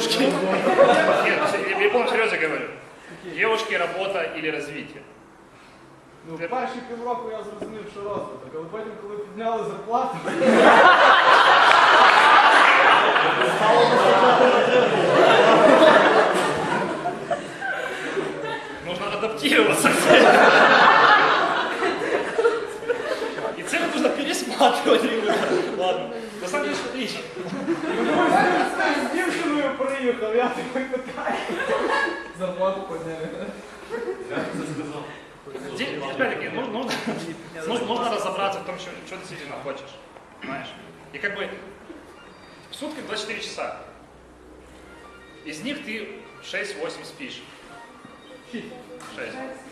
девушки... Нет, я полном серьезе говорю. Девушки, работа или развитие? Ну, перші півроку я зрозумів, що розвиток, але потім, коли підняли зарплату, Нужно адаптироваться. И цены нужно пересматривать регулярно. Ладно. На самом деле, смотрите. з дівчиною приїхав, я такий питаю. Зарплату підняли. Де- Опять-таки, ну- нужно, нужно, нужно разобраться в том, что, что ты действительно хочешь. Понимаешь? И как бы в сутках 24 часа. Из них ты 6-8 спишь. 6.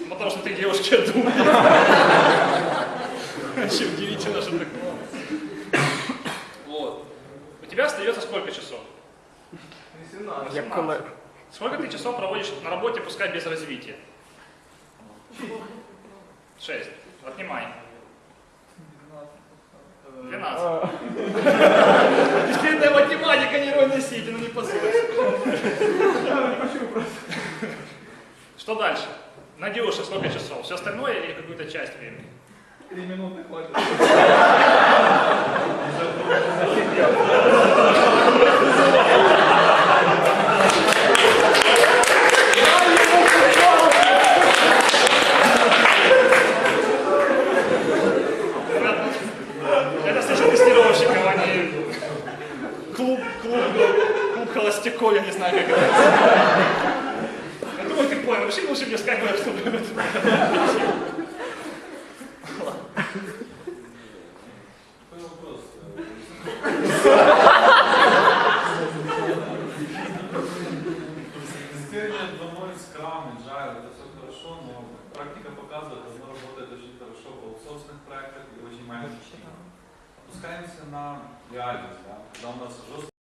Ну, потому что ты девушка, я думаю. Вообще удивительно, что такое. Вот. У тебя остается сколько часов? 18. Як коли. Сколько ты часов проводишь на работе, пускай без развития? Шесть. Отнимай. 12. Бесплатная математика нейронной сети, ну не позорься. Что дальше? На девушек сколько часов? Все остальное или какую-то часть времени? Три минути хватить. Клуб холостяков, я не знаю, как это. Я думаю, ты понял. Вообще лучше мне сказать, чтобы... Опускаемся на реальность, да, когда у нас жестко